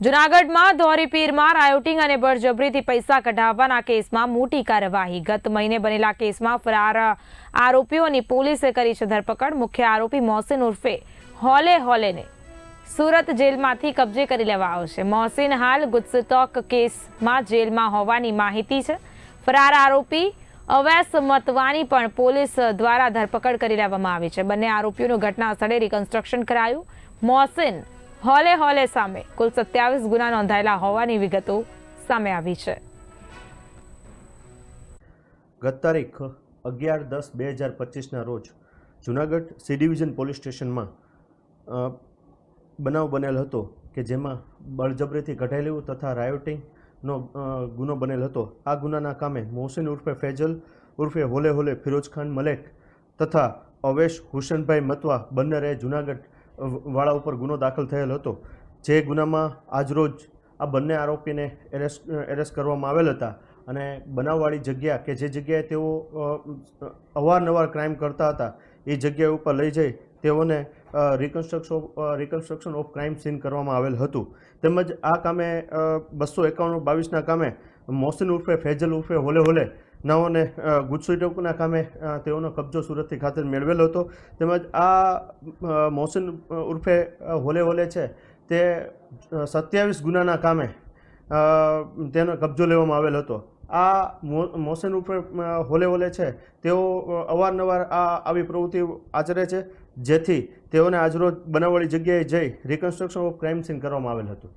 જુનાગઢમાં ધોરીપીરમાં રાયોટિંગ અને બળજબરીથી પૈસા કઢાવવાના કેસમાં મોટી કાર્યવાહી. ગત મહિને બનેલા કેસમાં ફરાર આરોપીઓની પોલીસે કરી છે ધરપકડ. મુખ્ય આરોપી મોહસિન ઉર્ફે હોલે હોલેને સુરત જેલમાંથી કબજે કરી લેવાયો છે. મોહસિન હાલ ગુજસતોક કેસમાં જેલમાં હોવાની માહિતી છે. ફરાર આરોપી અવૈસ મતવાની પણ પોલીસ દ્વારા ધરપકડ કરી લેવામાં આવી છે. બંને આરોપીઓનું ઘટના સ્થળે રિકન્સ્ટ્રક્શન કરાયું. મોહસિન હોલે હોલે સામે કુલ સત્યાવીસ ગુના નોંધાયેલા હોવાની વિગતો સામે આવી છે. ગત તારીખ અગિયાર દસ બે હજાર પચીસના રોજ જુનાગઢ સી ડિવિઝન પોલીસ સ્ટેશનમાં બનાવ બનેલ હતો કે જેમાં બળજબરીથી કઢાયેલું તથા રાયોટિંગનો ગુનો બનેલ હતો. આ ગુનાના કામે મોહસિન ઉર્ફે ફેજલ ઉર્ફે હોલે હોલે ફિરોજ ખાન મલેક તથા અવેશ હુસેનભાઈ મતવા બંને રહે જુનાગઢ વાળા ઉપર ગુનો દાખલ થયેલ હતો. જે ગુનામાં આજરોજ આ બંને આરોપીને એરેસ્ટ એરેસ્ટ કરવામાં આવેલ હતા અને બનાવવાળી જગ્યા કે જે જગ્યાએ તેઓ અવારનવાર ક્રાઇમ કરતા હતા, એ જગ્યા ઉપર લઈ જઈ તેઓને reconstruction reconstruction of crime scene કરવામાં આવેલ હતું. તેમજ આ કામે બસો એકાણું બાવીસના કામે મોહસિન ઉર્ફે ફેજલ ઉર્ફે હોલે હોલે નાઓને ગુજસી ટોકના કામે તેઓનો કબજો સુરતથી ખાતે મેળવેલો હતો. તેમજ આ મોહસિન ઉર્ફે હોલે હોલે છે તે સત્યાવીસ ગુનાના કામે તેનો કબજો લેવામાં આવેલ હતો. આ મોહસિન અ, હોલે હોલે છે તેઓ અવારનવાર આ આવી પ્રવૃત્તિ આચરે છે જેથી તેઓને આજરોજ બનાવવાળી જગ્યાએ જઈ રિકન્સ્ટ્રક્શન ઓફ ક્રાઇમ સીન કરવામાં આવેલ હતું.